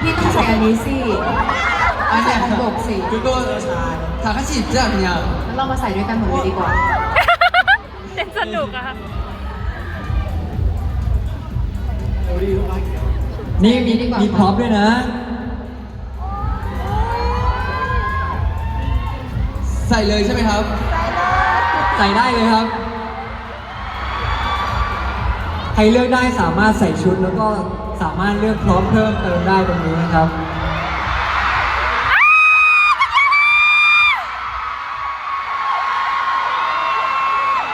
พี่ต้องใส่อันนี้สิอันแบบบกสิคือตัวชา거다같이입자그냥งั้วเรามาใส่ด้วยกันหมดเลยดีกว่า เต้นสนุกอะค่ะ นี่มีมีพร็อพด้วยนะ ใส่เลยใช่ไหมครับ ใส่ได้เลยครับ ใครเลือกได้สามารถใส่ชุดแล้วก็สามารถเลือกพร้อมเพิ่มเติมได้ตรงนี้นะครับ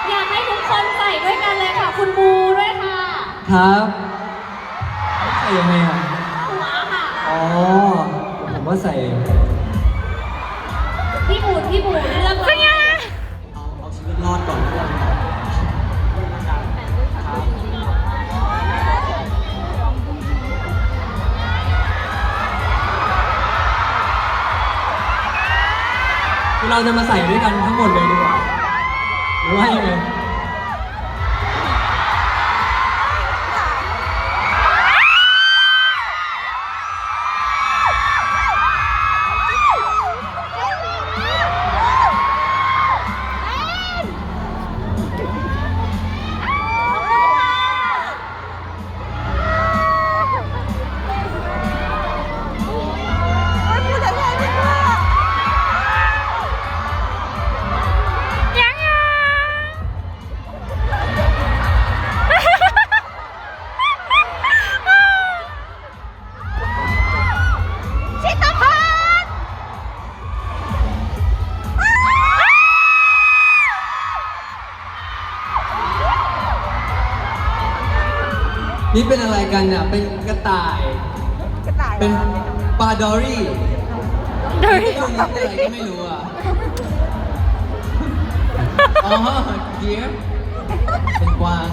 อยากให้ทุกคนใส่ด้วยกันเลยค่ะ คุณบูด้วยค่ะครับใส่ยังไงอะหัวค่ะอ๋อผมว่าใส่พี่บูพี่บูเเราจะมาใส่ด้วยกันทั้งหมดเลยดีกว่าหรือว่ายังไงยัง นี่เป็นอะไรกันเนี่ยเป็นกระต่ายเป็นปลาดอรี่เฮ้ยไม่รู้นี่เป็นอะไรก็ไม่รู้อะ อ๋อเดียร์เป็นกวาง